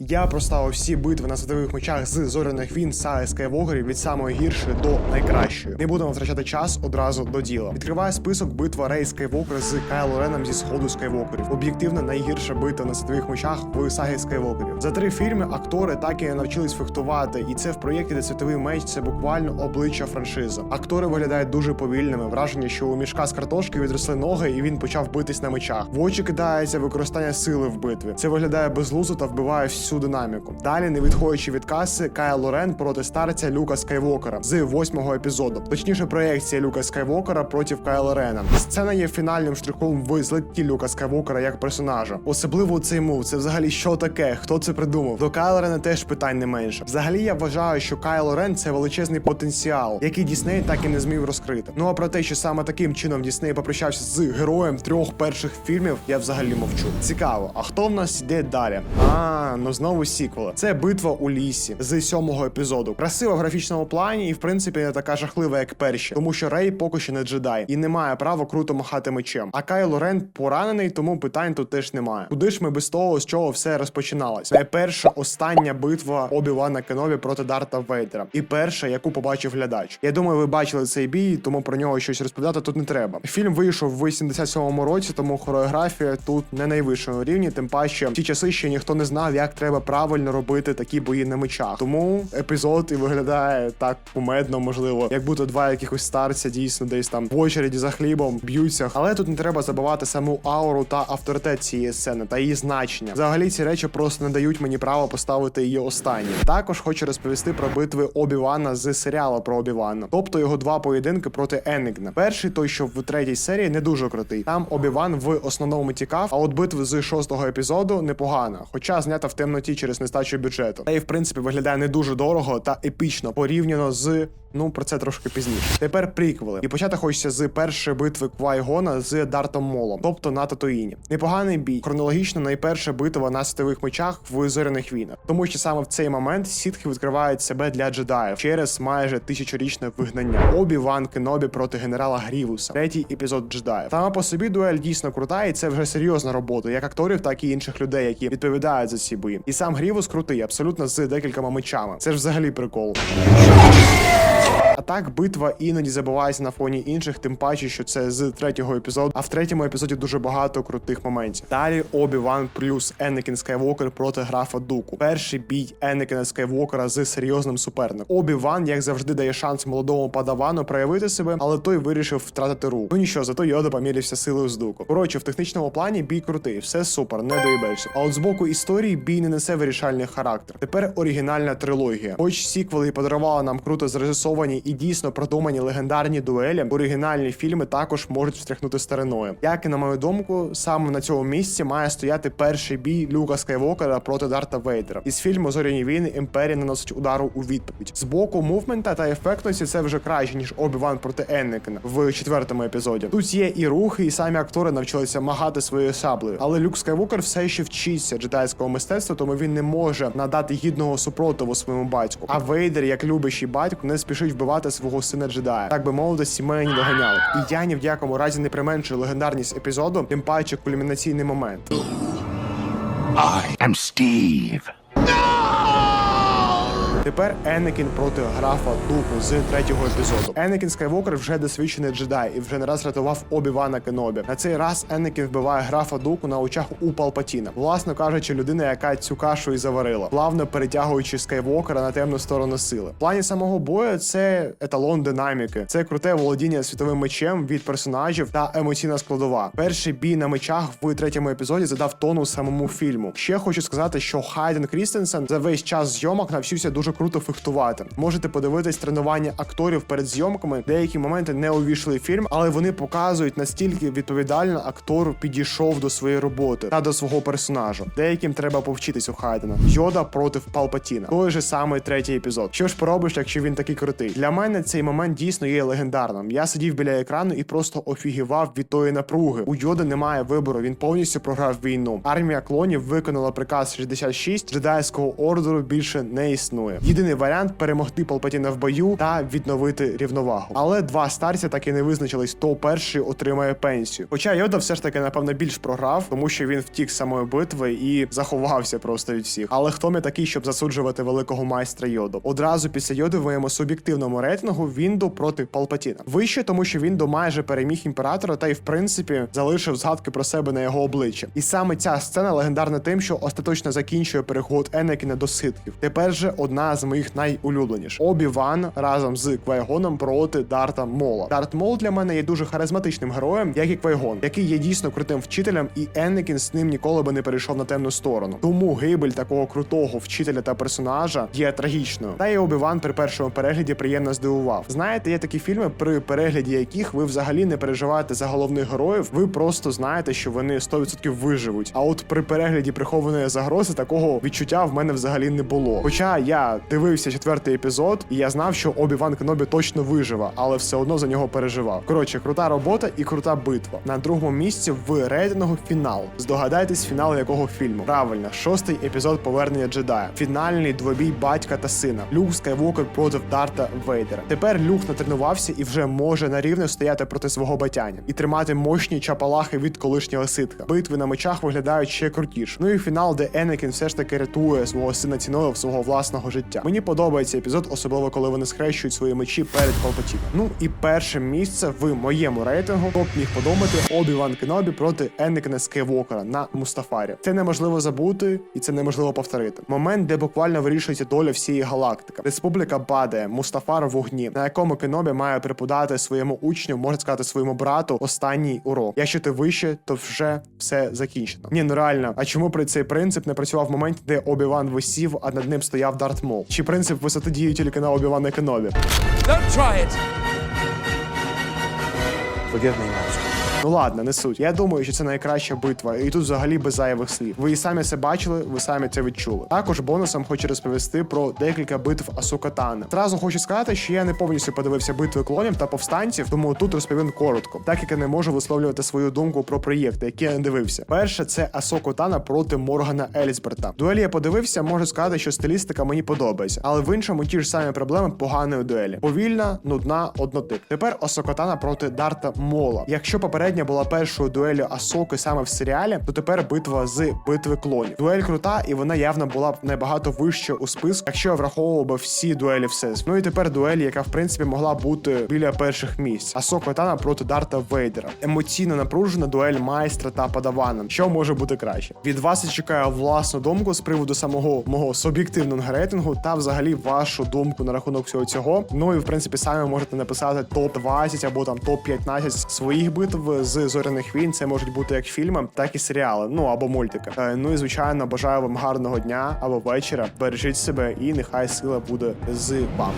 Я проставив всі битви на світових мечах з зоряних війн саги Скайвокерів від самої гіршої до найкращої. Не будемо втрачати час одразу до діла. Відкриває список битва Рей Скайвокер з Кайло Реном зі сходу Скайвокерів. Об'єктивно найгірша битва на світових мечах в сагі Скайвокерів. За три фільми актори так і не навчились фехтувати, і це в проєкті де світовий меч це буквально обличчя франшизи. Актори виглядають дуже повільними. Враження, що у мішка з картошки відросли ноги, і він почав битись на мечах. В очі кидається використання сили в битві. Це виглядає безлузо та вбиває всю динаміку. Далі, не відходячи від каси, Кайл Рен проти старця Люка Скайвокера з восьмого епізоду. Точніше, проекція Люка Скайвокера проти Кайла Рена. Сцена є фінальним штрихом в злетті Люка Скайвокера як персонажа. Особливо цей мув. Це взагалі що таке? Хто це придумав? До Кайла Рена теж питань не менше. Взагалі, я вважаю, що Кайло Рен це величезний потенціал, який Дісней так і не зміг розкрити. Ну а про те, що саме таким чином Дісней попрощався з героєм трьох перших фільмів, я взагалі мовчу. Цікаво, а хто в нас йде далі? А, ну знову сіквели. Це битва у лісі з сьомого епізоду. Красива в графічному плані, і в принципі не така жахлива, як перші, тому що Рей поки що не джедай і не має права круто махати мечем. А Кайло Рен поранений, тому питань тут теж немає. Куди ж ми без того, з чого все розпочиналось? Найперша остання битва Обі-Вана Кенові проти Дарта Вейдера. І перша, яку побачив глядач. Я думаю, ви бачили цей бій, тому про нього щось розповідати тут не треба. Фільм вийшов в 87-му році, тому хореографія тут не найвищому рівні. Тим паче, в ті часи ще ніхто не знав, як треба правильно робити такі бої на мечах. Тому епізод і виглядає так кумедно, можливо, як будто два якихось старця дійсно десь там в очереді за хлібом б'ються. Але тут не треба забувати саму ауру та авторитет цієї сцени та її значення. Взагалі ці речі просто не дають мені права поставити її останнє. Також хочу розповісти про битви Обі-Вана з серіалу про Обі-Вана. тобто його два поєдинки проти Енігна. Перший той, що в третій серії не дуже крутий. Там Обі-Ван в основному тікав, а от битва з шостого епізоду непогана, хоча знята в темноті через нестачу бюджету. Та й в принципі виглядає не дуже дорого та епічно порівняно з. Ну, про це трошки пізніше. Тепер приквели. І почати хочеться з першої битви Квайгона з Дартом Молом, тобто на Татуїні. Непоганий бій. Хронологічно найперша битва на світових мечах в зоряних війнах. Тому що саме в цей момент сітхи відкривають себе для джедаїв через майже тисячорічне вигнання. Обі Ван Кенобі проти генерала Грівуса. Третій епізод джедаїв. Сама по собі дуель дійсно крута, і це вже серйозна робота, як акторів, так і інших людей, які відповідають за ці бої. І сам Грівус крутий, абсолютно з декількома мечами. Це ж взагалі прикол. А так, битва іноді забувається на фоні інших, тим паче, що це з третього епізоду. А в третьому епізоді дуже багато крутих моментів. Далі Обі Ван плюс Енекін Скайвокер проти графа Дуку. Перший бій Енекіна Скайвокера з серйозним суперником. Обі Ван, як завжди, дає шанс молодому падавану проявити себе, але той вирішив втратити руку. Ну нічого, зато Йода помірився силою з дуку. Коротше, в технічному плані бій крутий, все супер, не доїбешся. А от з боку історії бій не несе вирішальний характер. Тепер оригінальна трилогія. Хоч сіквели і подарували нам круто зрежисовані і дійсно продумані легендарні дуелі, оригінальні фільми також можуть встряхнути стариною. Як і на мою думку, саме на цьому місці має стояти перший бій Люка Скайвокера проти Дарта Вейдера. Із фільму Зоряні війни імперія наносить удару у відповідь. З боку мувмента та ефектності це вже краще ніж Обі-Ван проти Еннекена в четвертому епізоді. Тут є і рухи, і самі актори навчилися махати своєю саблею. Але Люк Скайвокер все ще вчиться джедайського мистецтва, тому він не може надати гідного супротиву своєму батьку. А Вейдер, як любящий батько, не спішить вбивати свого сина джедая. Так би мовити, сімейні доганяли. І я ні в якому разі не применшую легендарність епізоду, тим паче кульмінаційний момент. I am Steve. Тепер Енекін проти графа Дуку з третього епізоду. Енекін Скайвокер вже досвідчений джедай і вже не раз рятував Обі-Вана Кенобі. На цей раз Енекін вбиває графа Дуку на очах у Палпатіна. Власно кажучи, людина, яка цю кашу і заварила, плавно перетягуючи Скайвокера на темну сторону сили. В плані самого бою це еталон динаміки, це круте володіння світовим мечем від персонажів та емоційна складова. Перший бій на мечах в третьому епізоді задав тону самому фільму. Ще хочу сказати, що Хайден Крістенсен за весь час зйомок навчився дуже круто фехтувати. Можете подивитись тренування акторів перед зйомками. Деякі моменти не увійшли в фільм, але вони показують настільки відповідально актор підійшов до своєї роботи та до свого персонажа. Деяким треба повчитись у Хайдена. Йода проти Палпатіна. Той же самий третій епізод. Що ж поробиш, якщо він такий крутий? Для мене цей момент дійсно є легендарним. Я сидів біля екрану і просто офігівав від тої напруги. У Йода немає вибору. Він повністю програв війну. Армія клонів виконала приказ 66, джедайського ордеру більше не існує. Єдиний варіант перемогти Палпатіна в бою та відновити рівновагу. Але два старця так і не визначились, хто перший отримає пенсію. Хоча Йода все ж таки, напевно, більш програв, тому що він втік з самої битви і заховався просто від всіх. Але хто ми такий, щоб засуджувати великого майстра Йоду? Одразу після Йоди в моєму суб'єктивному рейтингу Вінду проти Палпатіна. Вище, тому що Вінду майже переміг імператора та й в принципі залишив згадки про себе на його обличчі. І саме ця сцена легендарна тим, що остаточно закінчує переход Енекіна до ситхів. Тепер же одна з моїх найулюбленіших. Обі Ван разом з Квайгоном проти Дарта Мола. Дарт Мол для мене є дуже харизматичним героєм, як і Квайгон, який є дійсно крутим вчителем, і Енекін з ним ніколи би не перейшов на темну сторону. Тому гибель такого крутого вчителя та персонажа є трагічною. Та й Обі Ван при першому перегляді приємно здивував. Знаєте, є такі фільми, при перегляді яких ви взагалі не переживаєте за головних героїв, ви просто знаєте, що вони 100% виживуть. А от при перегляді прихованої загрози такого відчуття в мене взагалі не було. Хоча я дивився четвертий епізод, і я знав, що Обі Ван Кенобі точно виживе, але все одно за нього переживав. Коротше, крута робота і крута битва. На другому місці в рейтингу фінал. Здогадайтесь, фінал якого фільму. Правильно, шостий епізод повернення джедая. Фінальний двобій батька та сина. Люк Скайвокер проти Дарта Вейдера. Тепер Люк натренувався і вже може на рівне стояти проти свого батяня і тримати мощні чапалахи від колишнього ситха. Битви на мечах виглядають ще крутіше. Ну і фінал, де Енекін все ж таки рятує свого сина ціною свого власного життя. Мені подобається епізод, особливо коли вони схрещують свої мечі перед Палпатіном. Ну і перше місце в моєму рейтингу топ міг подумати Обі Ван Кенобі проти Енекіна Скайвокера на Мустафарі. Це неможливо забути і це неможливо повторити. Момент, де буквально вирішується доля всієї галактики. Республіка падає, Мустафар в вогні, на якому Кенобі має преподати своєму учню, можна сказати, своєму брату останній урок. Якщо ти вище, то вже все закінчено. Ні, ну реально. А чому при цей принцип не працював в моменті, де Обі-Ван висів, а над ним стояв Дарт Мол? Чи принцип висоти діє тільки на Обі-Вана Кенобі? Don't try it. Forgive me, Master. Ну ладно, не суть. Я думаю, що це найкраща битва, і тут взагалі без зайвих слів. Ви і самі це бачили, ви самі це відчули. Також бонусом хочу розповісти про декілька битв Асукатана. Зразу хочу сказати, що я не повністю подивився битви клонів та повстанців, тому тут розповім коротко, так як я не можу висловлювати свою думку про проєкти, які я не дивився. Перше, це Асокотана проти Моргана Ельсберта. Дуелі я подивився, можу сказати, що стилістика мені подобається, але в іншому ті ж самі проблеми поганої дуелі. Повільна, нудна, однотип. Тепер Асокотана проти Дарта Мола. Якщо попередня була першою дуелью Асоки саме в серіалі, то тепер битва з битви клонів. Дуель крута, і вона явно була б набагато вище у списку, якщо я враховував би всі дуелі всесвіт. Ну і тепер дуель, яка в принципі могла бути біля перших місць. Асока Тана проти Дарта Вейдера. Емоційно напружена дуель майстра та падавана. Що може бути краще? Від вас я чекаю власну думку з приводу самого мого суб'єктивного рейтингу та взагалі вашу думку на рахунок всього цього. Ну і в принципі самі можете написати топ 20 або там топ 15 своїх битв з зоряних війн. Це можуть бути як фільми, так і серіали, ну або мультики. Е, Ну і звичайно, бажаю вам гарного дня або вечора. Бережіть себе і нехай сила буде з вами.